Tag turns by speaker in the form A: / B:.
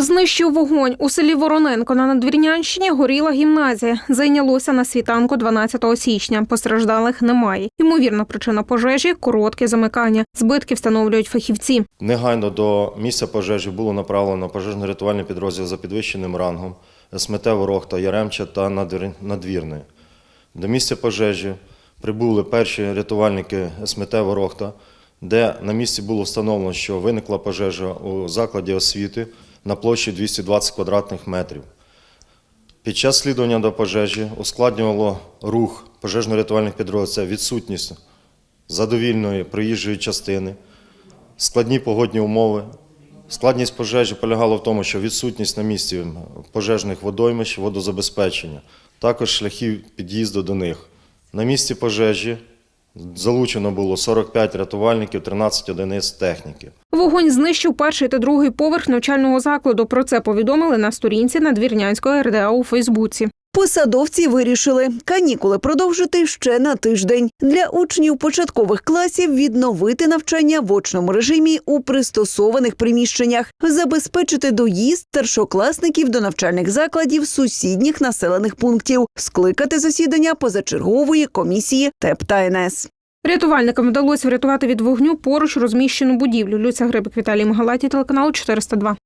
A: Знищив вогонь у селі Вороненко на Надвірнянщині горіла гімназія. Зайнялося на світанку 12 січня. Постраждалих немає. Ймовірна причина пожежі коротке замикання. Збитки встановлюють фахівці.
B: Негайно до місця пожежі було направлено пожежно-рятувальний підрозділ за підвищеним рангом СМТ Ворохта, Яремча та Надвір- Надвірної. До місця пожежі прибули перші рятувальники СМТ Ворохта, де на місці було встановлено, що виникла пожежа у закладі освіти на площі 220 квадратних метрів. Під час слідування до пожежі ускладнювало рух пожежно-рятувальних підрозділів відсутність задовільної проїжджої частини, складні погодні умови. Складність пожежі полягала в тому, що відсутність на місці пожежних водоймищ, водозабезпечення, також шляхів під'їзду до них. На місці пожежі залучено було 45 рятувальників, 13 одиниць техніки.
A: Вогонь знищив перший та другий поверх навчального закладу. Про це повідомили на сторінці Надвірнянської РДА у Фейсбуці.
C: Посадовці вирішили канікули продовжити ще на тиждень для учнів початкових класів відновити навчання в очному режимі у пристосованих приміщеннях, забезпечити доїзд старшокласників до навчальних закладів сусідніх населених пунктів, скликати засідання позачергової комісії ТЕП та НС.
A: Рятувальникам вдалося врятувати від вогню поруч розміщену будівлю. Люця Грибик, Віталій Магалаті, телеканал 402.